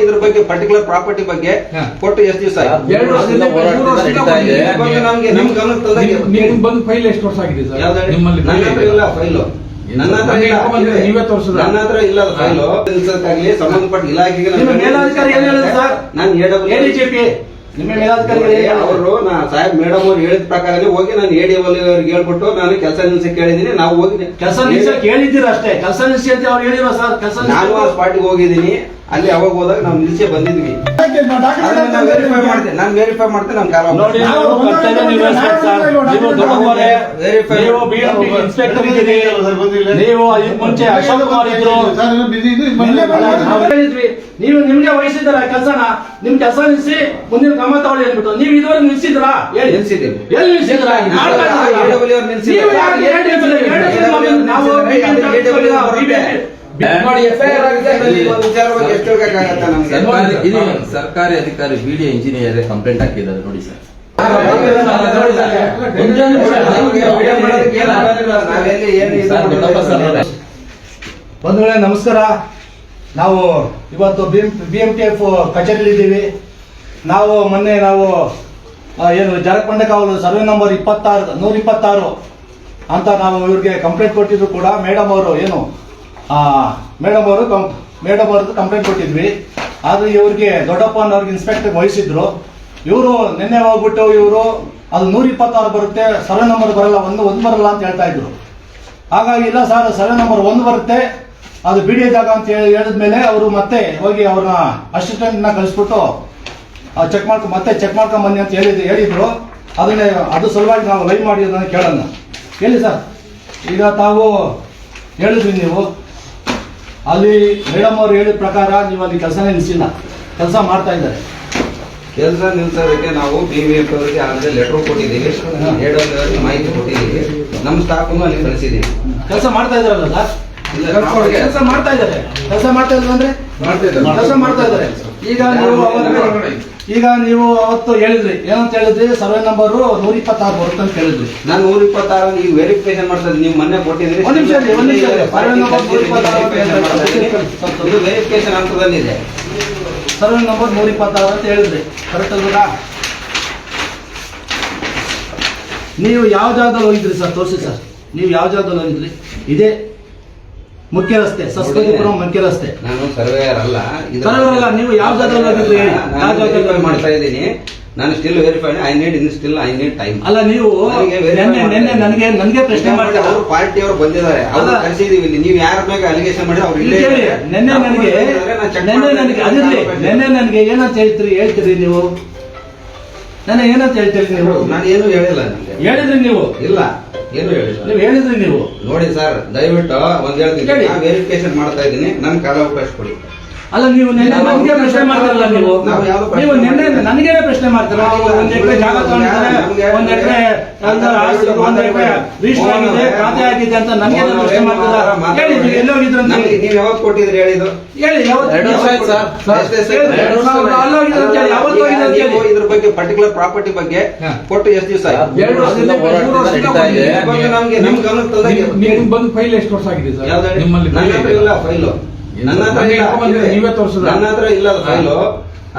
ಇದ್ರ ಬಗ್ಗೆ particular property ಬಗ್ಗೆ ಕೊಟ್ಟ ಎಷ್ಟು ದಿವಸ ನಿಮ್ಗೆ ಫೈಲ್ ಎಷ್ಟು ವರ್ಷ ಆಗಿದೆ ಸರ್? ನಿಮ್ಮಲ್ಲಿ ನನ್ನ ಇಲ್ಲ ಫೈಲು ನನ್ನ ಹತ್ರ ಇಲ್ಲ? ನನ್ನ ಹತ್ರ ಇಲ್ಲ ಫೈಲು ಸಂಬಂಧಪಟ್ಟ ಇಲಾಖೆಗೆ ನಾನು ನಿಮ್ಮ ನಿಮ್ಮ ಅವರು ನಾ ಸಾಹೇಬ್ ಮೇಡಮ್ ಅವ್ರು ಹೇಳಿದ ಪ್ರಕಾರನೇ ಹೋಗಿ ನಾನು ಎಡಿ ಅವ್ರಿಗೆ ಹೇಳ್ಬಿಟ್ಟು ನಾನು ಕೆಲಸ ನಿಲ್ಸಿ ಕೇಳಿದೀನಿ ನಾವು ಹೋಗಿ ಕೆಲಸ ನಿಲ್ಸಿ ಕೇಳಿದ್ದೀರ ಅಷ್ಟೇ ಕೆಲಸ ನಿಲ್ಸಿ ಅಂತ ಅವ್ರು ಹೇಳಿರೋ ಸರ್? ಕೆಲಸ ನಾನು ಆ ಸ್ಪಾಟಿಗೆ ಹೋಗಿದ್ದೀನಿ. ಅಲ್ಲಿ ಅವಾಗ ಹೋದಾಗ ನಾವು ನಿಲ್ಸಿ ಬಂದಿದ್ವಿ. ನಾನು ವೆರಿಫೈ ಮಾಡ್ತೇನೆ ನಾನು ವೆರಿಫೈ ಮಾಡ್ತೇನೆ ನಮ್ಮ ಕಾಲ ನೋಡಿ ನಾವು ನೀವು ಕರ್ತವ್ಯ ನಿರ್ವಹಿಸ್ಬೇಕು ಸರ್. ನೀವು ದೊಡ್ಡವರೇ, ನೀವು BMP ಇನ್ಸ್ಪೆಕ್ಟರ್ ಇದ್ದೀರಿ. ನೀವು ಇದಕ್ಕೆ ಮುಂಚೆ ಅಶೋಕ್ ಕುಮಾರ್ ಇದ್ರು ಹೇಳಿದ್ವಿ ನೀವು ನಿಮ್ಗೆ ವಹಿಸಿದ್ರ ಕೆಲಸನ? ನಿಮ್ ಕೆಲಸ ನಿಲ್ಸಿ ಮುಂದಿನ ಕ್ರಮ ತಗೊಳ್ಳಿ ಅಂದ್ಬಿಟ್ಟು. ನೀವು ಇದುವರೆಗೆ ನಿಲ್ಸಿದ್ರಾ ಹೇಳಿ. ನಿಲ್ಸಿದ್ದೀವಿ. ಎಲ್ಲಿ ನಿಲ್ಸಿದ್ರ. ನೀವು ಸರ್ಕಾರಿ ಅಧಿಕಾರಿ ಬಿಡಿ ಇಂಜಿನಿಯರ್ ಕಂಪ್ಲೇಂಟ್ ಹಾಕಿದ್ದಾರೆ ನೋಡಿ ಸರ್. ಬಂಧುಗಳೇ ನಮಸ್ಕಾರ ನಾವು ಇವತ್ತು ಬಿ ಎಂ ಟಿ ಎಫ್ ಕಚೇರಿಯಲ್ಲಿ ಇದ್ದೀವಿ ನಾವು ಮೊನ್ನೆ ನಾವು ಏನು ಜರಕೊಂಡ ಕಾವಲು ಸರ್ವೆ ನಂಬರ್ ಇಪ್ಪತ್ತಾರು ನೂರ ಇಪ್ಪತ್ತಾರು ಅಂತ ನಾವು ಇವ್ರಿಗೆ ಕಂಪ್ಲೇಂಟ್ ಕೊಟ್ಟಿದ್ರು ಕೂಡ ಮೇಡಮ್ ಅವರು ಏನು ಮೇಡಮ್ ಅವರು ಮೇಡಮ್ ಅವ್ರದ್ದು ಕಂಪ್ಲೇಂಟ್ ಕೊಟ್ಟಿದ್ವಿ. ಆದ್ರೆ ಇವ್ರಿಗೆ ದೊಡ್ಡಪ್ಪ ಅನ್ನೋರ್ಗೆ ಇನ್ಸ್ಪೆಕ್ಟರ್ ವಹಿಸಿದ್ರು. ಇವರು ನಿನ್ನೆ ಹೋಗ್ಬಿಟ್ಟು ಇವರು ಅದು ನೂರ ಇಪ್ಪತ್ತಾರು ಬರುತ್ತೆ ಸರ್ವೆ ನಂಬರ್ ಬರಲ್ಲ, ಒಂದು ಒಂದು ಬರಲ್ಲ ಅಂತ ಹೇಳ್ತಾ ಇದ್ರು. ಹಾಗಾಗಿ ಇಲ್ಲ ಸರ್ ಸರ್ವೆ ನಂಬರ್ ಒಂದು ಬರುತ್ತೆ, ಅದು ಬಿಡಿ ಜಾಗ ಅಂತ ಹೇಳಿ ಹೇಳಿದ್ಮೇಲೆ ಅವರು ಮತ್ತೆ ಹೋಗಿ ಅವ್ರನ್ನ ಅಸಿಸ್ಟೆಂಟ್ನ ಕಳಿಸ್ಬಿಟ್ಟು ಚೆಕ್ ಮಾಡ್ಕೊ, ಮತ್ತೆ ಚೆಕ್ ಮಾಡ್ಕೊಂಡ್ ಬನ್ನಿ ಅಂತ ಹೇಳಿದ್, ಹೇಳಿದ್ರು. ಅದನ್ನೇ, ಅದು ಸಲುವಾಗಿ ನಾವು ಲೈವ್ ಮಾಡಿ ಅದನ್ನು ಕೇಳೋಣ. ಹೇಳಿ ಸರ್ ಈಗ ತಾವು ಹೇಳಿದ್ವಿ ನೀವು. ಅಲ್ಲಿ ಮೇಡಮ್ ಅವ್ರು ಹೇಳಿದ ಪ್ರಕಾರ ನೀವು ಅಲ್ಲಿ ಕೆಲಸನೇ ನಿಲ್ಸಿಲ್ಲ. ಕೆಲಸ ಮಾಡ್ತಾ ಇದ್ದಾರೆ. ಕೆಲಸ ನಿಲ್ಸೋದಕ್ಕೆ ನಾವು ಬಿ ವಿ ಎಫ್ ಅವರಿಗೆ ಆಗಲೇ ಲೆಟರ್ ಕೊಟ್ಟಿದ್ದೀವಿ. ಹೇಡ್ ಅವರಿಗೆ ಮಾಹಿತಿ ಕೊಟ್ಟಿದ್ದೀವಿ. ನಮ್ಮ ಸ್ಟಾಫ್ ಅಲ್ಲಿ ಕಳಿಸಿದ್ದೀವಿ. ಕೆಲಸ ಮಾಡ್ತಾ ಇದಾರಲ್ಲ ಸರ್ ಕೆಲಸ ಮಾಡ್ತಾ ಇದ್ದಾರೆ. ಕೆಲಸ ಮಾಡ್ತಾ ಇದ್ದಾರೆ ಅಂದ್ರೆ? ಕೆಲಸ ಮಾಡ್ತಾ ಇದ್ದಾರೆ. ಈಗ ನೀವು ಈಗ ನೀವು ಅವತ್ತು ಹೇಳಿದ್ರಿ. ಏನಂತ ಹೇಳಿದ್ರಿ? ಸರ್ವೆ ನಂಬರ್ ನೂರ ಇಪ್ಪತ್ತಾರು ಬರುತ್ತೆ ಅಂತ ಹೇಳಿದ್ರಿ. ನಾನು ನೂರ ಇಪ್ಪತ್ತಾರು ನೀವು ವೆರಿಫಿಕೇಶನ್ ಮಾಡ್ತಾರೆ ನೀವು ಮೊನ್ನೆ ಕೊಟ್ಟಿದ್ರಿ ಒಂದ್ ನಿಮಿಷ ಇರಿ, ಒಂದ್ ನಿಮಿಷ ಇರಿ. ಸರ್ವೆ ನಂಬರ್ ನೂರ ಇಪ್ಪತ್ತಾರು ಅಂತ ಬಂದಿದೆ ಇದು ವೆರಿಫಿಕೇಶನ್ ಹಂತದಲ್ಲಿದೆ ಸರ್ವೆ ನಂಬರ್ ನೂರ ಇಪ್ಪತ್ತಾರು ಅಂತ ಹೇಳಿದ್ರಿ. ಕರೆಕ್ಟ್ ಅಲ್ಲ ನೀವು ಯಾವ ಜಾಗದಲ್ಲಿ ಹೋಗಿದ್ರಿ ಸರ್ ತೋರಿಸಿ ಸರ್. ನೀವು ಯಾವ ಜಾಗದಲ್ಲಿ ಹೋಗಿದ್ರಿ ಇದೇ ಮುಖ್ಯ ರಸ್ತೆ ಸಸ್ಪತಿಪುರಂ ಮುಖ್ಯ ರಸ್ತೆ. ನಾನು ಸರ್ವೇಯರ್ ಅಲ್ಲ ಸರ್ವೇಯರ್ ಅಲ್ಲ, ನೀವು ಯಾವ ಜಾಗದಲ್ಲಿ ಯಾವ ಜಾಗದಲ್ಲಿ ಮಾಡ್ತಾ ಇದ್ದೀನಿ. ನಾನು still verify I need in still I need time ಅಲ್ಲ ನೀವು ನಿನ್ನೆ ನಿನ್ನೆ ನನಗೆ ನನಗೆ ಪ್ರಶ್ನೆ ಮಾಡಿದ ಅವರು ಪಾರ್ಟಿ ಅವರು ಬಂದಿದ್ದಾರೆ. ಅಲ್ಲ. ಕಳಿಸಿದೀವಿ ಇಲ್ಲಿ. ನೀವು ಯಾರ ಮೇಲೆ ಅಲಿಗೇಷನ್ ಮಾಡಿ ಅವ್ರು ಇಲ್ಲಿ ನಿನ್ನೆ ನನಗೆ ನಿನ್ನೆ ನನಗೆ ಅದಿರಲಿ. ನಿನ್ನೆ ನನಗೆ ಏನಂತ ಹೇಳ್ತೀರಿ ಹೇಳ್ತೀರಿ ನೀವು? ನನ್ನ ಏನಂತ ಹೇಳ್ತೀರಿ ನೀವು? ನಾನು ಏನು ಹೇಳಿಲ್ಲ ಹೇಳಿದ್ರಿ ನೀವು? ಇಲ್ಲ. ಏನು ನೀವು ಹೇಳಿದ್ರಿ ನೀವು. ನೋಡಿ ಸರ್ ದಯವಿಟ್ಟು ಒಂದು ಹೇಳ್ತೀನಿ. ವೆರಿಫಿಕೇಶನ್ ಮಾಡ್ತಾ ಇದ್ದೀನಿ. ನನ್ನ ಕಾಲಾವಕಾಶ ಕೊಡಿ. ಅಲ್ಲ ನೀವು ನಿನ್ನೆ ನನಗೆ ಪ್ರಶ್ನೆ ಮಾಡ್ತಾರಲ್ಲ ನೀವು? ನಾವು ನಿನ್ನೆ ನನಗೆ ಪ್ರಶ್ನೆ ಮಾಡ್ತಾರ? ಒಂದ್ ಎಕರೆ ಜಾಗ ತಗೊಂಡಿದ್ದಾರೆ ಒಂದ್ ಎಕರೆ ಒಂದ್ ಎಕರೆ ರಿಜಿಸ್ಟರ್ ಆಗಿದೆ ಖಾತೆ ಆಗಿದೆ ಅಂತ ನನಗೆ ಪ್ರಶ್ನೆ ಮಾಡ್ತಾರ ಹೇಳಿ ನೀವು ಎಲ್ಲಿ ಹೋಗಿದ್ರು ಅಂತ. ಹೇಳಿ ನೀವ್ ಯಾವತ್ತು ಕೊಟ್ಟಿದ್ರಿ ಹೇಳಿದ್ರು ಹೇಳಿ ಯಾವತ್ತು. ಇದ್ರ ಬಗ್ಗೆ ಪರ್ಟಿಕ್ಯುಲರ್ ಪ್ರಾಪರ್ಟಿ ಬಗ್ಗೆ ಕೊಟ್ಟು ಎಷ್ಟು ದಿವಸ ಎರಡು ವರ್ಷದಿಂದ ನಮ್ಗೆ ನಮ್ ಗಮನಕ್ಕೆ ತಂದಾಗ ನಿಮ್- ನಿಮ್ಗೆ ಬಂದು ಫೈಲ್ ಎಷ್ಟು ವರ್ಷ ಆಗಿದೆ ಸರ್? ನಿಮ್ಮಲ್ಲಿ ಇಲ್ಲ ಫೈಲು ನನ್ನ ಹತ್ರ ಇಲ್ಲ. ನೀವೇ? ನನ್ನ ಹತ್ರ ಇಲ್ಲ ಫೈಲು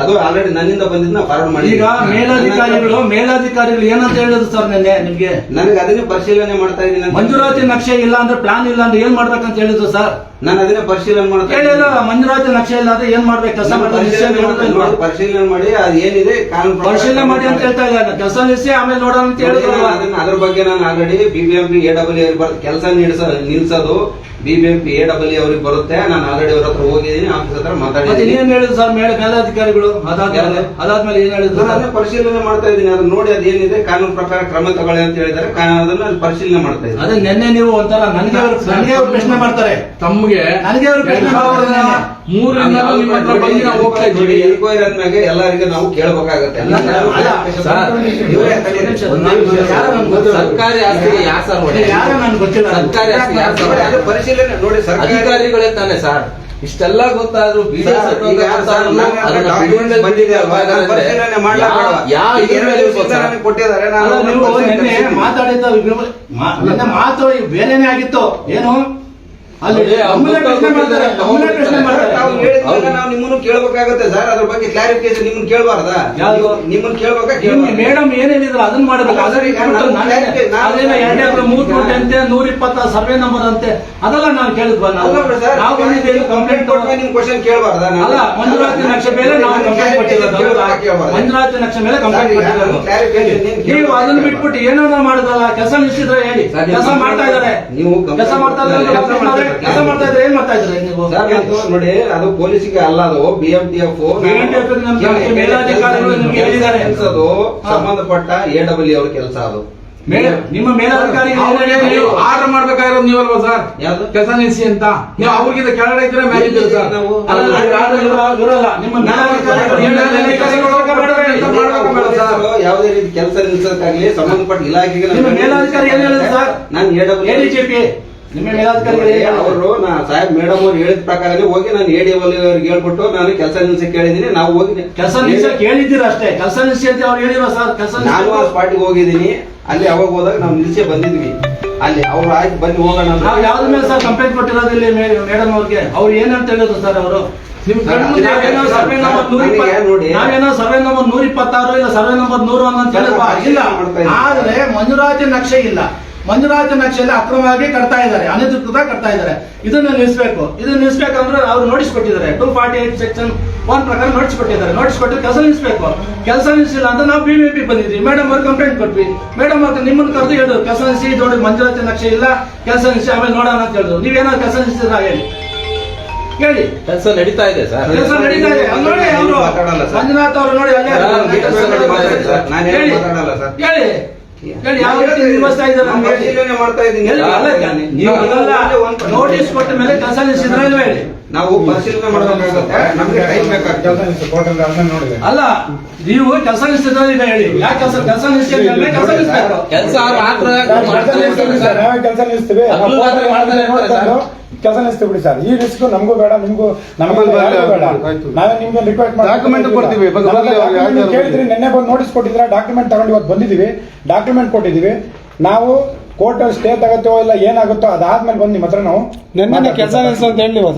ಅದು ಆಲ್ರೆಡಿ ನನ್ನಿಂದ ಫಾರ್ವರ್ಡ್ ಮಾಡಿ ಈಗ ಮೇಲಾಧಿಕಾರಿಗಳು ಮೇಲಾಧಿಕಾರಿಗಳು ಏನಂತ ಹೇಳಿದ್ರು ಸರ್ ನಿನ್ನೆ ನಿಮ್ಗೆ? ನನಗೆ ಅದನ್ನೇ ಪರಿಶೀಲನೆ ಮಾಡ್ತಾ ಇದ್ದೀನಿ ಅಂತ. ಮಂಜೂರಾತಿ ನಕ್ಷೆ ಇಲ್ಲ ಅಂದ್ರೆ ಪ್ಲಾನ್ ಇಲ್ಲ ಅಂದ್ರೆ ಏನ್ ಮಾಡ್ಬೇಕಂತ ಹೇಳಿದ್ರು ಸರ್? ನಾನು ಅದನ್ನೇ ಪರಿಶೀಲನೆ ಮಾಡ್ತಾ ಹೇಳಿಲ್ಲ. ಮಂಜೂರಾತಿ ನಕ್ಷೆ ಇಲ್ಲ ಅಂದ್ರೆ ಏನ್ ಮಾಡ್ಬೇಕು? ಕೆಲಸ ನಾನು ಪರಿಶೀಲನೆ ಮಾಡ್ತಾ ಪರಿಶೀಲನೆ ಮಾಡಿ ಅದು ಏನಿದೆ ಕಾನೂನು ಪ್ರಕಾರ ಪರಿಶೀಲನೆ ಮಾಡಿ ಅಂತ ಹೇಳ್ತಾ ಇದ್ದಾರೆ ಕೆಲಸ ನಿಲ್ಲಿಸಿ ಆಮೇಲೆ ನೋಡೋಣ ಅಂತ ಹೇಳಿದ್ರು. ಅದನ್ನ- ಅದ್ರ ಬಗ್ಗೆ ನಾನು ಆಲ್ರೆಡಿ ಬಿಬಿಎಂಪಿ ಎ ಡಬ್ಲ್ಯೂ ಕೆಲಸ ನಿಲ್ಸ ನಿಲ್ಸೋದು. ಬಿಬಿಎಂಪಿ ಎ ಡಬ್ಲ್ಯೂ ಅವ್ರಿಗೆ ಬರುತ್ತೆ. ನಾನು ಆಲ್ರೆಡಿ ಅವ್ರ ಹತ್ರ ಹೋಗಿದ್ದೀನಿ. ಆಫೀಸ್ ಹತ್ರ ಮಾತಾಡಿದ್ದೀನಿ. ಏನ್ ಹೇಳಿದ್ರು ಸರ್? ಮೇಲೆ ಮೇಲಾಧಿಕಾರಿಗಳು ಅದಾದ್ಮೇಲೆ? ಅದಾದ್ಮೇಲೆ ಏನ್ ಹೇಳಿದ್ರು ನಾನು ಅದನ್ನ ಪರಿಶೀಲನೆ ಮಾಡ್ತಾ ಇದ್ದೀನಿ. ಅದನ್ನ ನೋಡಿ ಅದೇನಿದೆ ಕಾನೂನು ಪ್ರಕಾರ ಕ್ರಮ ತಗೊಳ್ಳಿ ಅಂತ ಹೇಳಿದ್ರೆ ಅದನ್ನ ಪರಿಶೀಲನೆ ಮಾಡ್ತಾ ಇದ್ದೀನಿ. ಅದೇ ನಿನ್ನೆ ನೀವು ಒಂಥರ ನನಗೆ ಅವ್ರು ನನಗೆ ಅವ್ರು ಪ್ರಶ್ನೆ ಮಾಡ್ತಾರೆ. ತಮ್ಗೆ ನನಗೆ ಅವ್ರು ಪ್ರಶ್ನೆ. ಮೂರರಿಂದ ನಿಮ್ಮ ಹತ್ರ ಬಂದು ನಾವು ಹೋಗ್ತಾ ಇದ್ದೀವಿ. ಎನ್ಕ್ವೈರಿ ಆದ್ಮೇಲೆ ಎಲ್ಲರಿಗೆ ನಾವು ಕೇಳಬೇಕಾಗತ್ತೆ. ಸರ್ಕಾರಿ ಆಸ್ತಿಗೆ ಯಾರು ಸರ್ ಯಾರು ನನ್ಗೆ ಗೊತ್ತಿಲ್ಲ? ಸರ್ಕಾರಿ ಆಸ್ತಿ ಯಾರು ಸರ್ ಪರಿಶೀಲನೆ ನೋಡಿ ಅಧಿಕಾರಿಗಳೇ ತಾನೆ ಸರ್. ಇಷ್ಟೆಲ್ಲ ಗೊತ್ತಾದ್ರೂ. ಮಾತಾಡಿದ್ದ ಮಾತು ಬೇರೆನೆ ಆಗಿತ್ತು. ಏನು? ನಾವು ನಿಮ್ಮನ್ನು ಕೇಳಬೇಕಾಗತ್ತೆ ಸರ್ ಅದ್ರ ಬಗ್ಗೆ ಕ್ಲಾರಿಫಿಕೇಶನ್ ನಿಮ್ಮನ್ನ ಕೇಳಬಾರ್ದಾ? ಯಾವ್ದು? ನಿಮ್ಮನ್ನ ಕೇಳ್ಬೇಕಾ? ಮೇಡಮ್ ಏನ್ ಹೇಳಿದ್ರು ಅದನ್ನ ಮಾಡಬೇಕು. ಕೋಟಿ ಅಂತೆ ನೂರ ಇಪ್ಪತ್ತ ಸರ್ವೆ ನಂಬರ್ ಅಂತೆ ಅದೆಲ್ಲ ನಾನು ಕೇಳಿದ್ವ ನಾವು. ನಾವು ಬಂದಿದ್ದೇವೆ ಕಂಪ್ಲೇಂಟ್? ಅಲ್ಲ ಮಂಜುನಾಥಿ ನಕ್ಷೆ ಮೇಲೆ ನಾವು ಕಂಪ್ಲೇಂಟ್ ಕೊಟ್ಟಿರೋದು. ಮಂಜುರಾತಿ? ನಕ್ಷೆ ಮೇಲೆ ಕಂಪ್ಲೇಂಟ್ ಕೊಟ್ಟಿದ್ದಾರೆ ಕೊಟ್ಟಿರೋದು. ನೀವು ಅದನ್ನು ಬಿಟ್ಬಿಟ್ಟು ಏನೋ ಮಾಡಿದ್ರಲ್ಲ ಕೆಲಸ ನಿಲ್ಸಿದ್ರೆ ಹೇಳಿ. ಕೆಲಸ ಮಾಡ್ತಾ ಇದಾರೆ ನೀವು ಕೆಲಸ ಮಾಡ್ತಾ ಇದ್ರೆ ಕೆಲಸ ಮಾಡ್ತಾ ಇದ್ರೆ ಏನ್ ಮಾಡ್ತಾ ಇದ್ರೆ ನೀವು? ನೋಡಿ ಅದು ಪೊಲೀಸಿಗೆ ಅಲ್ಲ ಅದು ಬಿ ಎಂ ಟಿ ಎಫ್ ಮೇಲಾಧಿಕಾರಿಗಳು ನಿಮ್ಗೆ ಹೇಳಿದ್ದಾರೆ. ಸಂಬಂಧಪಟ್ಟ ಎ ಡಬ್ಲ್ಯೂ ಅವ್ರ ಕೆಲಸ ಅದು. ನಿಮ್ಮ ಮೇಲಾಧಿಕಾರಿಗೆ ಅವ್ರಿಗೆ ನೀವು ಆರ್ಡರ್ ಮಾಡ್ಬೇಕಾಗಿರೋದು ನೀವಲ್ವಾ ಸರ್? ಯಾವ್ದು? ಕೆಲಸ ನಿಲ್ಸಿ ಅಂತ. ನೀವು ಅವ್ರಿಗಿಂತ ಕೆಳಗಡೆ ಇದ್ರೆ ಇದ್ದೀರಿ ಸರ್. ಯಾವುದೇ ರೀತಿ ಕೆಲಸ ನಿಲ್ಸಕ್ಕಾಗ್ಲಿ ಸಂಬಂಧಪಟ್ಟ ಇಲಾಖೆಗೆ ನಿಮ್ಮ ಮೇಲಾಧಿಕಾರಿ ಏನ್ ಹೇಳಿದ್ರು ಸರ್? ನಾನು ಎ ಡಬ್ಲ್ಯೂ ನಿಮ್ಮ ಮೇಲಾಧಿಕಾರಿಗಳು ಏನ್ ಹೇಳಿದ್ರು? ಅವರು ನಾ ಸಾಹೇಬ್ ಮೇಡಮ್ ಅವ್ರು ಹೇಳಿದ ಪ್ರಕಾರನೇ ಹೋಗಿ ನಾನು ಎ ಡಿ ಅವ್ರಿಗೆ ಹೇಳ್ಬಿಟ್ಟು ನಾನು ಕೆಲಸ ನಿಲ್ಸಿ ಕೇಳಿದೀನಿ ನಾವು ಹೋಗಿ ಕೆಲಸ ನಿಲ್ಸ ಕೇಳಿದ್ದೀರ ಅಷ್ಟೇ? ಕೆಲಸ ನಿಲ್ಸಿ ಅಂತ ಅವ್ರು ಹೇಳಿರೋ ಸರ್? ಕೆಲಸ ನಾನು ಆ ಸ್ಪಾಟಿಗೆ ಹೋಗಿದ್ದೀನಿ ಅಲ್ಲಿ ಅವಾಗ ಹೋದಾಗ ನಾವು ನಿಲ್ಸಿ ಬಂದಿದ್ವಿ. ಅಲ್ಲಿ ಅವ್ರು ಆಯ್ತು ಬನ್ನಿ ಹೋಗೋಣ ಅಂತ. ನಾವು ಯಾವ್ದ್ರ ಮೇಲೆ ಸರ್ ಕಂಪ್ಲೇಂಟ್ ಕೊಟ್ಟಿರೋದು ಇಲ್ಲಿ ಮೇಡಮ್ ಅವ್ರಿಗೆ? ಅವ್ರು ಏನಂತ ಹೇಳಿದ್ರು ಸರ್ ಅವರು? ನಿಮ್ ನಾವೇನೋ ಸರ್ವೆ ನಂಬರ್ ನೂರ ನೋಡಿ. ನಾವೇನೋ ಸರ್ವೆ ನಂಬರ್ ನೂರ ಇಪ್ಪತ್ತಾರು ಇಲ್ಲ ಸರ್ವೆ ನಂಬರ್ ನೂರ ಒಂದು ಅಂತ ಹೇಳಿದ್ವಾ ಇಲ್ಲ ಮಾಡ್ತಾ. ಆದ್ರೆ ಮಂಜುರಾತಿ ನಕ್ಷೆ ಇಲ್ಲ. ಮಂಜುರಾತಿ ನಕ್ಷೆಯಲ್ಲಿ ಅಕ್ರಮವಾಗಿ ಕಟ್ತಾ ಇದ್ದಾರೆ ಅನಧಿಕೃತ ಕಟ್ತಾ ಇದ್ದಾರೆ. ಇದನ್ನ ನಿಲ್ಲಿಸಬೇಕು. ಇದನ್ನ ನಿಲ್ಲಿಸಬೇಕಂದ್ರೆ ಅವ್ರು ನೋಟಿಸ್ ಕೊಟ್ಟಿದ್ದಾರೆ. Two forty eight section one ಪ್ರಕಾರ ನೋಟಿಸ್ ಕೊಟ್ಟಿದ್ದಾರೆ. ನೋಟಿಸ್ ಕೊಟ್ಟು ಕೆಲಸ ನಿಲ್ಲಿಸಬೇಕು. ಕೆಲಸ ನಿಲ್ಲಿಸಿಲ್ಲ ಅಂತ ನಾವು ಬಿ ಪಿ ಬಂದಿದ್ವಿ ಮೇಡಮ್ ಅವ್ರು ಕಂಪ್ಲೇಂಟ್ ಕೊಟ್ವಿ. ಮೇಡಮ್ ಅವ್ರ ನಿಮ್ಮನ್ನ ಕರೆದು ಹೇಳಿದ್ರು ಕೆಲಸ ನಿಲ್ಲಿಸಿ ನೋಡಿ ಮಂಜುನಾಥ ನಕ್ಷೆ ಇಲ್ಲ. ಕೆಲಸ ನಿಲ್ಲಿಸಿ ಆಮೇಲೆ ನೋಡೋಣ ಅಂತ ಹೇಳಿದ್ರು. ನೀವೇನೋ ಕೆಲಸ ನಿಲ್ಲಿಸಿದ್ರ ಹೇಳಿ. ಹೇಳಿ. ಕೆಲಸ ನಡೀತಾ ಇದೆ ಸರ್. ಕೆಲಸ ನಡೀತಾ ಇದೆ. ನೋಡಿ ಅವರು. ಮಂಜುನಾಥ್ ಅವರು ನೋಡಿ ಹೇಳಿ. ಮಾಡ್ತಾ ಇದ್ದೀನಿ? ನೋಟಿಸ್ ಕೊಟ್ಟ ಮೇಲೆ ಕನ್ಸಲ್ಟೆನ್ಸಿ ಇದ್ರೆ ಇಲ್ವಾ ಹೇಳಿ? ನಾವು ಪರಿಶೀಲನೆ ಮಾಡಬೇಕಾಗುತ್ತೆ. ನಮ್ಗೆ ಟೈಮ್ ಬೇಕಾಗ್ತದೆ. ಅಲ್ಲ ನೀವು ಕೆಲಸ ನಿಲ್ಸಿದ್ರೆ ಇಲ್ಲ ಹೇಳಿ. ಯಾಕೆ ಕೆಲಸ ಕೆಲಸ ನಿಲ್ಲಿಸಿ ಕೆಲಸ ಮಾತ್ರ ಸರ್. ಕೆಲಸ ನಿಲ್ಲಿಸ್ತೀವಿ. ಹಗಲು ರಾತ್ರಿ ಮಾಡ್ತಾರೆ ಸರ್. ಕೆಲಸ ನಿಲ್ಲಿಸ್ತೀವಿ ಬಿಡಿ ಸರ್. ಈ ರಿಸ್ಕ್ ನಮಗೂ ಬೇಡ ನಿಮಗೂ ನಮ್ಮಲ್ಲಿ ಬೇಡ. ಆಯ್ತು. ನಾವೇ ನಿಮ್ಗೆ ರಿಕ್ವೆಸ್ಟ್ ಡಾಕ್ಯುಮೆಂಟ್ ಕೊಡ್ತೀವಿ, ಕೇಳಿದ್ರಿ ನಿನ್ನೆ ಬಂದು ನೋಟಿಸ್ ಕೊಟ್ಟಿದ್ರ ಡಾಕ್ಯುಮೆಂಟ್ ತಗೊಂಡು ಇವತ್ತು ಬಂದಿದೀವಿ ಡಾಕ್ಯುಮೆಂಟ್ ಕೊಟ್ಟಿದೀವಿ ನಾವು ಕೋರ್ಟ್ ಸ್ಟೇ ತಗತ್ತೋ ಇಲ್ಲ ಏನಾಗುತ್ತೋ ಅದಾದ್ಮೇಲೆ ಬಂದು ನಿಮ್ಮ ಹತ್ರ ನಾವು ನಿನ್ನೆ ಕೆಲಸ ನಿಲ್ಸು ಅಂತ. ಹೇಳಿ ಕೆಲಸ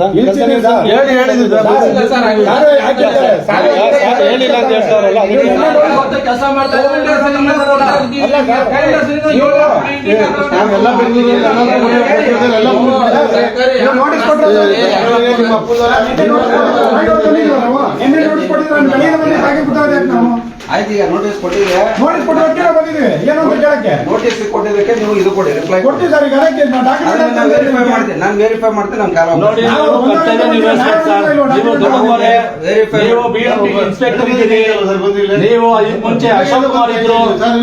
ನೋಟಿಸ್ ಕೊಟ್ಟಿದ್ರು, ನಾವು? ನಾನು ನಾವು ಆಯ್ತು ಈಗ ನೋಟಿಸ್ ಕೊಟ್ಟಿದ್ರೆ ನೋಟಿಸ್ ಕೊಟ್ಟಿರೋದಕ್ಕೆ ನಾವು ಬಂದಿದ್ದೀವಿ ಏನು ಅಂತ ಕೇಳಕ್ಕೆ ನೋಟಿಸ್ ಕೊಟ್ಟಿದ್ದಕ್ಕೆ ನೀವು ಇದು ಕೊಡಿ ರಿಪ್ಲೈ ಕೊಡ್ತೀವಿ ಸರ್ ಈಗ ಅದಕ್ಕೆ ನಾವು ಅದನ್ನ ನಾನು ವೆರಿಫೈ ಮಾಡ್ತೀನಿ ನಾನು ವೆರಿಫೈ ಮಾಡ್ತೀನಿ ನಾನು ಕಾಲ ನೋಡಿ ನಾವು ನೀವು ಕರ್ತವ್ಯ ನಿರ್ವಹಿಸ್ಬೇಕು ಸರ್. ನಾವು ನೀವು ದೊಡ್ಡವರೇ. Verify ನೀವು ಇನ್ಸ್ಪೆಕ್ಟರ್ ಇದ್ದೀರಿ ನೀವು ಇದಕ್ಕೆ ಮುಂಚೆ ಅಶೋಕ್ ಕುಮಾರ್ ಇದ್ರು ಸರ್.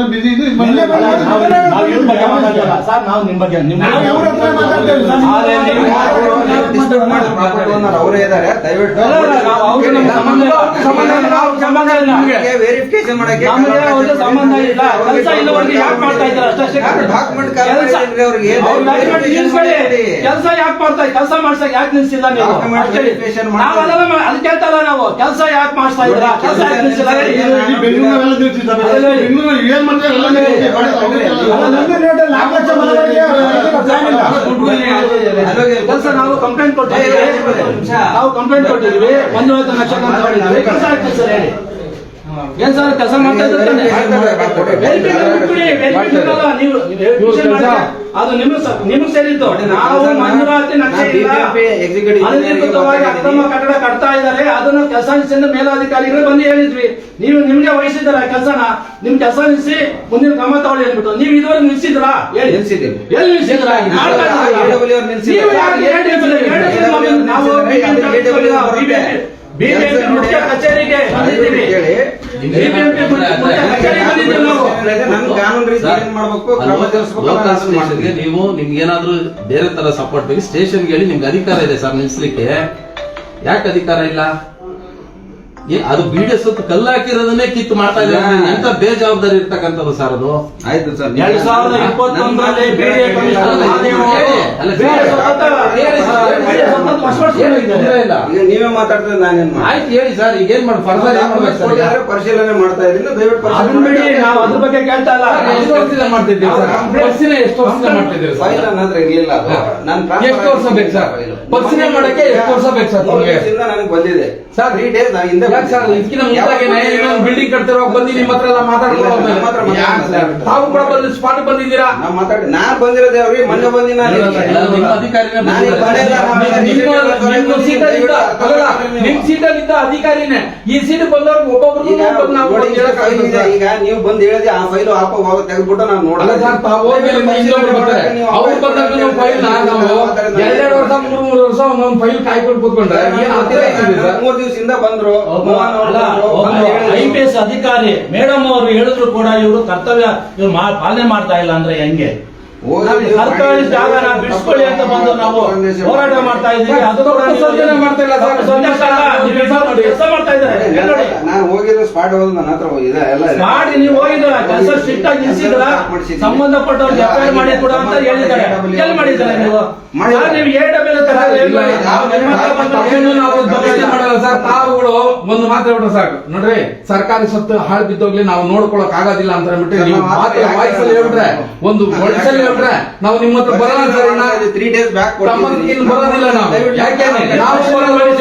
ನಾವು ನಾವು ಇವ್ರ ಬಗ್ಗೆ ಮಾತಾಡಲ್ಲ ಸರ್ ನಾವು ನಿಮ್ಮ ಬಗ್ಗೆ ನಿಮ್ಮ ನಾವು ಹತ್ರ ಮಾತಾಡ್ತೇವೆ ಸರ್. ನೀವು- ಡಿಸ್ಟರ್ಬ್ ಅವರೇ ಇದ್ದಾರೆ ದಯವಿಟ್ಟು ನಾವು ಅವ್ರಿಗೆ ನಮ್ಗೆ ಸಂಬಂಧ ಇಲ್ಲ. ಸಂಬಂಧ ಇಲ್ಲ, ನಾವು ಸಂಬಂಧ ವೆರಿಫಿಕೇಶನ್ ಮಾಡಕ್ಕೆ ನಮಗೆ ಸಂಬಂಧ ಇಲ್ಲ. ಕೆಲಸ ಇಲ್ಲವರೆಗೆ ಯಾಕೆ ಮಾಡ್ತಾ ಇದ್ದಾರೆ ಅಷ್ಟೇ ಡಾಕ್ಯುಮೆಂಟ್ ಕಾಲ್ ಅವ್ರಿಗೆ ಕೆಲಸ ಯಾಕೆ ಮಾಡ್ತಾ ಕೆಲಸ ಮಾಡ್ಸಕ್ ಯಾಕೆ ನಿಲ್ಸಿಲ್ಲ ನೀವು? Document ಅಷ್ಟೇ. ಹೇಳಿ. ನಾವು ಅದು ಕೆಲಸ ಯಾಕೆ ಮಾಡ್ತಾ ಇದ್ದೀರಾ? ಕೆಲಸ ಯಾಕೆ ನಿಲ್ಸಿಲ್ಲ? ಕೆಲಸ ನಾವು ಕಂಪ್ಲೇಂಟ್ ಕೊಟ್ಟಿದ್ದೀವಿ. ನಾವು ಕಂಪ್ಲೇಂಟ್ ಕೊಟ್ಟಿದ್ದೀವಿ. ಒಂದು ಲಕ್ಷ ಕೆಲಸ ಆಗ್ತದೆ ಸರ್ ಹೇಳಿ. ಏನ್ ಸರ್ ಕೆಲಸ ಮಾಡ್ತಾ. ಅದು ನಿಮ್ಗೆ ನಿಮ್ಗೆ ಸೇರಿದ್ದು. ನಾವು ಮಂಜುನಾಥಿ ನಕ್ಷೆ ಇಲ್ಲ. ಅನಧಿಕೃತವಾಗಿ ಅಕ್ರಮ ಕಟ್ಟಡ ಕಟ್ತಾ ಇದ್ದಾರೆ. ಅದನ್ನ ಕೆಲಸ ನಿಲ್ಲಿಸಿದ ಮೇಲಾಧಿಕಾರಿಗಳು ಬಂದು ಹೇಳಿದ್ವಿ. ನೀವು ನಿಮ್ಗೆ ವಹಿಸಿದಾರ ಕೆಲಸನ? ನಿಮ್ ಕೆಲಸ ನಿಲ್ಸಿ ಮುಂದಿನ ಕ್ರಮ ತಗೊಳ್ಳಿ ಅಂದ್ಬಿಟ್ಟು. ನೀವು ಇದುವರೆಗೆ ನಿಲ್ಸಿದ್ರಾ? ಹೇಳಿ. ನಿಲ್ಸಿದ್ದೀವಿ. ಎಲ್ಲಿ ನಿಲ್ಸಿದ್ರಾ? ನಾವು ಬಿಬಿಎಂಪಿ ಮುಖ್ಯ ಕಚೇರಿಗೆ ಬಂದಿದ್ದೀವಿ ಹೇಳಿ ಬಿಬಿಎಂಪಿ ಮುಖ್ಯ ಕಚೇರಿಗೆ ಬಂದಿದ್ದೀವಿ ನಾವು. ನಿಮ್ಗೆ ಏನಾದ್ರೂ ಬೇರೆ ತರ ಸಪೋರ್ಟ್ ಬೇಕು. ಸ್ಟೇಷನ್ಗೆ ಹೇಳಿ ನಿಮ್ಗೆ ಅಧಿಕಾರ ಇದೆ ಸರ್ ನಿಲ್ಸ್ಲಿಕ್ಕೆ. ಯಾಕೆ ಅಧಿಕಾರ ಇಲ್ಲ? ಅದು ಬಿಡಿಎಸ್ ಸುತ್ತ ಕಲ್ಲಾಕಿರೋದನ್ನೇ ಕಿತ್ತು ಮಾಡ್ತಾ ಇದ್ದಾರೆ. ಎಂತ ಬೇಜವಾಬ್ದಾರಿ ಇರ್ತಕ್ಕಂಥದ್ದು ಸರ್ ಅದು? ಆಯ್ತು ಸರ್ ಎರಡ್ ಸಾವಿರದ ಇಪ್ಪತ್ತೊಂದರಲ್ಲಿ ಈಗ ನೀವೇ ಮಾತಾಡ್ತಾರೆ ನಾನೇನ್ ಆಯ್ತು ಹೇಳಿ ಸರ್. ಈಗ ಏನ್ ಮಾಡಿ ಫರ್ದರ್ ಏನ್ ಮಾಡ್ಬೇಕು ಸರ್ ಪರಿಶೀಲನೆ ಮಾಡ್ತಾ ಇದ್ದೀನಿ. ದಯವಿಟ್ಟು ಅದನ್ನ ಬಿಡಿ ನಾವು ಅದ್ರ ಬಗ್ಗೆ ಕೇಳ್ತಾ ಇಲ್ಲ. ಎಷ್ಟು ವರ್ಷದಿಂದ ಮಾಡ್ತಿದ್ದೀವಿ ಸರ್? ಪರ್ಸಿನೇ ಎಷ್ಟು ವರ್ಷದಿಂದ ಮಾಡ್ತಿದ್ದೀವಿ ಫೈಲ್ ಹತ್ರ ಇರ್ಲಿಲ್ಲ. ನಾನು ಎಷ್ಟು ವರ್ಷ ಬೇಕು ಸರ್? ಪರಿಶೀಲನೆ ಮಾಡಕ್ಕೆ ಎಷ್ಟು ವರ್ಷ ಬೇಕು ಸರ್ ನನಗೆ ಬಂದಿದೆ. ಸರ್, ತ್ರೀ ಡೇಸ್ ಹಿಂದೆ ಯಾಕೆ ಸರ್ ಇದಕ್ಕಿಂತ ಮುಂದಾಗೇನೆ ಇನ್ನೊಂದು ಬಿಲ್ಡಿಂಗ್ ಕಟ್ತಿರೋ ಬಂದು ನಿಮ್ಮ ಹತ್ರ ಎಲ್ಲ ಮಾತಾಡ್ಕೊಂಡು. ತಾವು ಕೂಡ ಬಂದು ಸ್ಪಾಟ್ ಬಂದಿದ್ದೀರಾ? ನಾ ಮಾತಾಡಿ ನಾನ್ ಬಂದಿರೋದೇ ಅವ್ರಿ ಮೊನ್ನೆ ಬಂದಿನ ನಿಮ್ಮ ಅಧಿಕಾರಿನೇ ನಿಮ್ಮ- ನಿಮ್ಮ ಸೀಟಲ್ಲಿದ್ದ ಅಲ್ಲಲ್ಲ, ನಿಮ್ಮ ಸೀಟಲ್ಲಿದ್ದ ಅಧಿಕಾರಿನೇ. ಈ ಸೀಟ್ ಬಂದವ್ರಿಗೆ ಒಬ್ಬೊಬ್ರು ನಾವು. ಈಗ ನೀವು ಬಂದು ಹೇಳಿದ್ರೆ ಆ ಫೈಲು ಆಪ ಹೋಗ ತೆಗೆದ್ಬಿಟ್ಟು ನಾನು ನೋಡಲ್ಲ ಸರ್ ತಾವು ಅವ್ರು ಬಂದಾಗ ನೀವು ಫೈಲ್ ನಾವು ಎರಡೆರಡು ವರ್ಷ ಮೂರು ಮೂರು ವರ್ಷ ಒಂದೊಂದು ಫೈಲ್ ಕಾಯ್ಕೊಂಡು ಕೂತ್ಕೊಂಡ್ರೆ ಮೂರ್ ದಿವಸದಿಂದ ಬಂದ್ರು. ಒಬ್ಬ ಅಲ್ಲ, ಒಬ್ಬ ಬಂದು ಐ ಪಿ ಎಸ್ ಅಧಿಕಾರಿ ಮೇಡಮ್ ಅವರು ಹೇಳಿದ್ರು ಕೂಡ ಇವರು ಕರ್ತವ್ಯ ಇವ್ರು ಮಾ- ಪಾಲನೆ ಮಾಡ್ತಾ ಇಲ್ಲ ಅಂದ್ರೆ ಹೆಂಗೆ? ನಾವು ಸರ್ಕಾರಿ ಜಾಗನ ಬಿಡಿಸ್ಕೊಳ್ಳಿ ಅಂತ ಬಂದು ನಾವು ಹೋರಾಟ ಮಾಡ್ತಾ ಇದ್ದೀವಿ. ಮಾಡ್ತಾ ಇಲ್ಲ ನೀವು ಕೆಲಸ ಮಾಡ್ತಾ ಇದ್ದಾರೆ. ನಾನು ಸ್ಪಾಟ್ ಹೋದ್ ನನ್ನ ಹತ್ರ ಇದೆ ಎಲ್ಲ ಇದೆ. ಮಾಡಿ ನೀವು ಹೋಗಿದ್ರ ಕೆಲಸ ಸ್ಟ್ರಿಕ್ಟ್ ಆಗಿ ನಿಲ್ಸಿದ್ರ ಸಂಬಂಧಪಟ್ಟವ್ರಿಗೆ ಎಫ್ ಮಾಡಿ ಕೂಡ ಅಂತ ಹೇಳಿದ್ದಾರೆ. ಎಲ್ಲಿ ಮಾಡಿದ್ದಾರೆ ನೀವು? ನೀವು ಏಡ ಮೇಲೆ ಮಾಡಲ್ಲ ಸರ್. ತಾವುಗಳು ಒಂದು ಮಾತು ಹೇಳ್ಬಿಟ್ರೆ ಸಾಕು. ನೋಡ್ರಿ ಸರ್ಕಾರಿ ಸತ್ತು ಹಾಳು ಬಿದ್ದೋಗ್ಲಿ ನಾವು ನೋಡ್ಕೊಳಕ್ ಆಗೋದಿಲ್ಲ ಅಂತ ಹೇಳ್ಬಿಟ್ಟು ನೀವು ಮಾತ್ರ ವಾಯ್ಸಲ್ಲಿ ಹೇಳ್ರೆ ಒಂದು ಒಳಸಲ್ಲಿ ಹೇಳ್ರೆ ನಾವು ನಿಮ್ಮ ಹತ್ರ ಬರಲ್ಲ ಸರ್. ತ್ರೀ ಡೇಸ್ ಬ್ಯಾಕ್ ಬರೋದಿಲ್ಲ ನಾವು. ಯಾಕೆ ನಾವು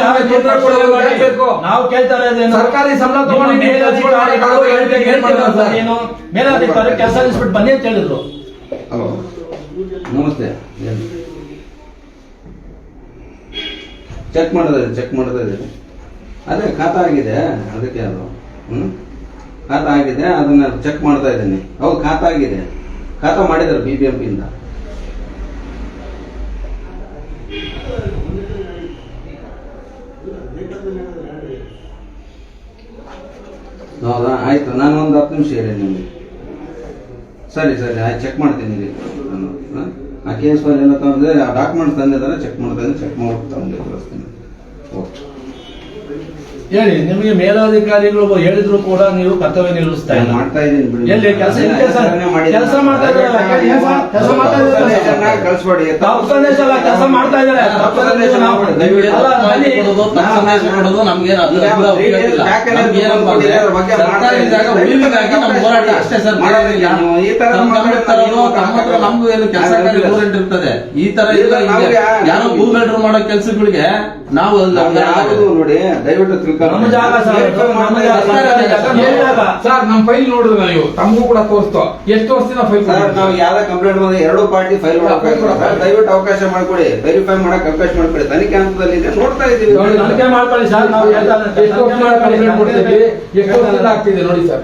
ನಾವು ತೊಂದ್ರೆ ಯಾಕೆ ಬೇಕು? ನಾವು ಕೇಳ್ತಾ ಇರೋದೇನು ಸರ್ಕಾರಿ ಸಂಬಳ ತಗೊಂಡು ಮೇಲಧಿಕಾರಿ ಕೆಲಸ ನಿಲ್ಸ್ಬಿಟ್ಟು ಬನ್ನಿ ಅಂತ ಹೇಳಿದ್ರು. ನಮಸ್ತೆ. ಚೆಕ್ ಮಾಡಿದ್ರೆ ಚೆಕ್ ಮಾಡೋದೇ ಅದೇ ಖಾತಾ ಆಗಿದೆ, ಅದಕ್ಕೆ ಅದು. ಹ್ಞೂ ಖಾತಾ ಆಗಿದೆ, ಅದನ್ನ ಚೆಕ್ ಮಾಡ್ತಾ ಇದ್ದೀನಿ. ಹೌದು, ಖಾತಾ ಆಗಿದೆ. ಖಾತಾ ಮಾಡಿದ್ದಾರೆ ಬಿ ಬಿ ಎಂ ಪಿಯಿಂದ ಹೌದಾ? ಆಯ್ತು ನಾನು ಒಂದು ಹತ್ತು ನಿಮಿಷ ಇರಿ ನಿಮಗೆ. ಸರಿ ಸರಿ, ಆಯ್ತು ಚೆಕ್ ಮಾಡ್ತೀನಿ ನಾನು ಹ? ಆ ಕೇಸ್ ಫೈಲ್ ಎಲ್ಲ ತಂದೆ ಆ ಡಾಕ್ಯುಮೆಂಟ್ಸ್ ತಂದಿದ್ದಾರೆ ಚೆಕ್ ಮಾಡ್ತಾ ಇದ್ದೀನಿ ಚೆಕ್ ಮಾಡ್ಬಿಟ್ಟು ತಗೊಂಡು ಕಳಿಸ್ತೀನಿ ಓಕೆ ಹೇಳಿ ನಿಮಗೆ ಮೇಲಾಧಿಕಾರಿಗಳು ಹೇಳಿದ್ರು ಕೂಡ ನೀವು ಕರ್ತವ್ಯ ನಿಲ್ಲಿಸ್ತಾ ಇಲ್ಲ. ಮಾಡ್ತಾ ಇದ್ದೀನಿ ಎಲ್ಲಿ ಕೆಲಸ ಕೆಲಸ ಮಾಡ್ತಾ ಇದ್ದಾರೆ. ಕೆಲಸ ಮಾಡ್ತಾ ಇದ್ದಾರೆ ಕಳಿಸ್ಬೇಡಿ ತಪ್ಪು ಸಂದೇಶ ಅಲ್ಲ ಕೆಲಸ ಮಾಡ್ತಾ ತಪ್ಪು ಸಂದೇಶ ನಮ್ಮ ಹೋರಾಟ ಅಷ್ಟೇ ಸರ್ ಮಾಡೋದಿಲ್ಲ. ಈ ತರ ನಮ್ಗೂ ಏನು ಕೆಲಸ ಇರ್ತದೆ. ಈ ತರ ಇಲ್ಲ, ಯಾರೋ ಭೂ ಮಾಡೋ ಕೆಲಸಗಳಿಗೆ ನಾವು ನೋಡಿ ದಯವಿಟ್ಟು ಸರ್, ನಮ್ಮ ಜಾಗ, ಸರ್ ಜಾಗ, ನಮ್ಮ ನಮ್ ಫೈಲ್ ನೋಡಿದ್ರೆ ನೀವು ತಮಗೂ ಕೂಡ ತೋರಿಸ್ತು. ಎಷ್ಟು ವರ್ಷದಿಂದ ಫೈಲ್ ಸರ್ ನಾವು ಯಾವ್ದೇ ಕಂಪ್ಲೇಂಟ್ ಬಂದ ಎರಡು ಪಾರ್ಟಿ ಫೈಲ್ ಸರ್. ದಯವಿಟ್ಟು ಅವಕಾಶ ಮಾಡಿಕೊಡಿ. ವೆರಿಫೈ ಮಾಡಕ್ ಅವಕಾಶ ಮಾಡಿಕೊಡಿ. ತನಿಖೆ ಹಂತದಲ್ಲಿ ನೋಡ್ತಾ ಇದ್ದೀವಿ. ನೋಡಿ, ತನಿಖೆ ಮಾಡ್ಕೊಳ್ಳಿ ಸರ್ ನಾವು. ಎಷ್ಟು ವರ್ಷದಿಂದ ಕಂಪ್ಲೇಂಟ್ ಎಷ್ಟು ವರ್ಷದಿಂದ ಆಗ್ತಿದೆ ನೋಡಿ ಸರ್.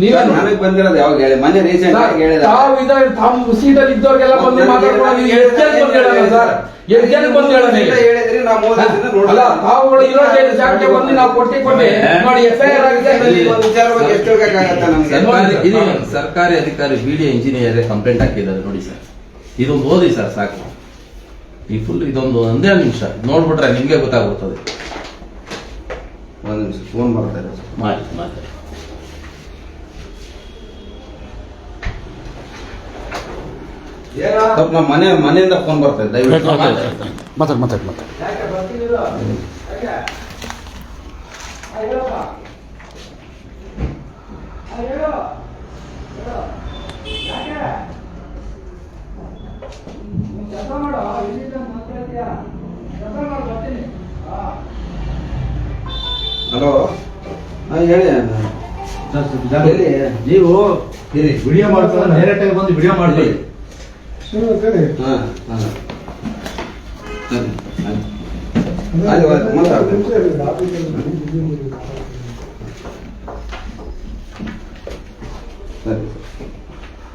ನೀವೇ ನನಗೆ ಬಂದಿರೋದು ಯಾವಾಗ ಹೇಳಿ? ಮೊನ್ನೆ ರೀಸೆಂಟ್ ಆಗಿ ಹೇಳಿದ ತಾವು ಇದ ತಾವು ಸೀಟಲ್ಲಿ ಇದ್ದವ್ರಿಗೆಲ್ಲ ಬಂದು ಮಾತಾಡ್ಕೊಂಡು ನೀವು ಎಷ್ಟು ಜನ ಬಂದು ಹೇಳಲ್ಲ ಸರ್? ಎಷ್ಟು ಜನ ಬಂದು ಹೇಳಲ್ಲ ಈಗ? ಹೇಳಿದ್ರಿ ನಾವು ಮೂರು ದಿನದಿಂದ ಅಲ್ಲ ನೋಡಲ್ಲ ತಾವುಗಳು ಇರೋ ಜಾಗಕ್ಕೆ ಬಂದು ನಾವು ಕೊಟ್ಟಿ ಕೊಟ್ಟಿ ನೋಡಿ ಎಫ್ ಐ ಆರ್ ಆಗಿದೆ ಒಂದು ವಿಚಾರ ಬಗ್ಗೆ ಎಷ್ಟು ಹೇಳ್ಬೇಕಾಗತ್ತೆ ನಮ್ಗೆ? ಸರ್ಕಾರಿ ಇದು ಸರ್ಕಾರಿ ಅಧಿಕಾರಿ ಬಿಡಿಎ ಇಂಜಿನಿಯರ್ ಕಂಪ್ಲೇಂಟ್ ಹಾಕಿದ್ದಾರೆ ನೋಡಿ ಸರ್. ಇದೊಂದು ಓದಿ ಸರ್ ಸಾಕು. ಈ ಫುಲ್ ಇದೊಂದು ಒಂದೇ ನಿಮಿಷ. ನೋಡ್ಬಿಟ್ರೆ ನಿಮ್ಗೆ ಗೊತ್ತಾಗ್ಬಿಡ್ತದೆ. ಒಂದು ನಿಮಿಷ ಫೋನ್ ಮಾಡ್ತಾರೆ ಇದೆ ಸರ್. ಮಾಡಿ. ಮಾತಾಡಿ ಸ್ವಲ್ಪ ನಮ್ಮ ಮನೆ ಮನೆಯಿಂದ ಫೋನ್ ಬರ್ತಾ ಇದೆ ದಯವಿಟ್ಟು ಮಾತಾಡಿ. ಮಾತಾಡ್ ಮಾತಾಡ್ ಮಾತಾಡ್. ಹಲೋ ಹೇಳಿ. ಹೇಳಿ. ನೀವು ವಿಡಿಯೋ ಮಾಡ್ತಾರೆ ಡೈರೆಕ್ಟ್ ಆಗಿ ಬಂದು ವಿಡಿಯೋ ಹಾ ಹಾ ಸರಿ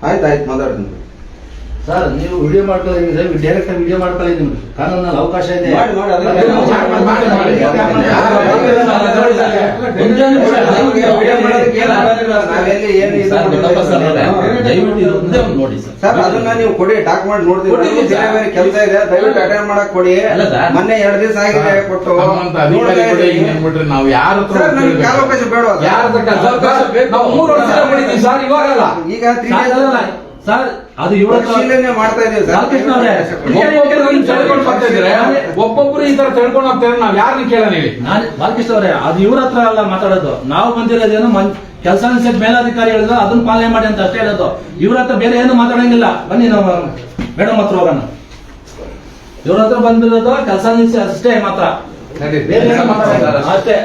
ಆಯ್ತು ಆಯ್ತು ಮಾತಾಡ್ತೀನಿ. ಸರಿ ನೀವು ವಿಡಿಯೋ ಮಾಡ್ಕೊಳ್ಳಿ ಡೈರೆಕ್ಟ್ ಆಗಿ ವಿಡಿಯೋ ಮಾಡ್ಕೊಳ್ಳಿ ನಿಮ್ಗೆ ಕಾನೂನಲ್ಲಿ ಅವಕಾಶ ಇದೆ. ಸರ್, ಅದನ್ನ ನೀವು ಕೊಡಿ ಡಾಕ್ಯುಮೆಂಟ್ ನೋಡ್ತೀವಿ. ಬೇರೆ ಬೇರೆ ಕೆಲಸ ಇದೆ ದಯವಿಟ್ಟು ಅಟೆಂಡ್ ಮಾಡಕ್ ಕೊಡಿ. ಮೊನ್ನೆ ಎರಡು ದಿವಸ ಆಗಿದೆ ಕೊಟ್ಟು. ಬೇಡ ನಾವು ಯಾರ? ಕಾಲಾವಕಾಶ? ಯಾರ? ನಾವು ಮೂರು ವರ್ಷ ಸರ್ ಇವಾಗಲ್ಲ. ಈಗ ಸರ್, ಅದು ಇವ್ರ ಹತ್ರ ಮಾಡ್ತಾ ಇದೀವಿ ಸರ್. ಬಾಲಕೃಷ್ಣ ಅವರೇ, ಒಬ್ಬೊಬ್ರು ಹಿಂಗ್ ತಳ್ಕೊಂಡು ಬರ್ತಾ ಇದ್ರೆ ಒಬ್ಬೊಬ್ರು ಈ ತರ ತಿಳ್ಕೊಂಡು ಹೋಗ್ತಾರೆ ನಾವ್ ಯಾರನ್ನ ಕೇಳೋಣ ನೀವು ನಾನು ಬಾಲಕೃಷ್ಣ ಅವರೇ ಅದು ಇವ್ರ ಹತ್ರ ಅಲ್ಲ ಮಾತಾಡೋದು. ನಾವು ಬಂದಿರೋದೇನು ಮನ್ ಕೆಲಸ ಅನ್ಸಿದ ಮೇಲಾಧಿಕಾರಿ ಹೇಳಿದ್ರು ಅದನ್ನ ಪಾಲನೆ ಮಾಡಿ ಅಂತ ಅಷ್ಟೇ ಹೇಳೋದು. ಇವ್ರ ಹತ್ರ ಬೇರೆ ಏನು ಮಾತಾಡಂಗಿಲ್ಲ. ಬನ್ನಿ ನಾವು ಮೇಡಮ್ ಹತ್ರ ಹೋಗೋಣ. ಇವ್ರ ಹತ್ರ ಬಂದಿರೋದು ಕೆಲಸ ಅನ್ಸಿ ಅಷ್ಟೇ ಮಾತ್ರ. ಅಷ್ಟೇ.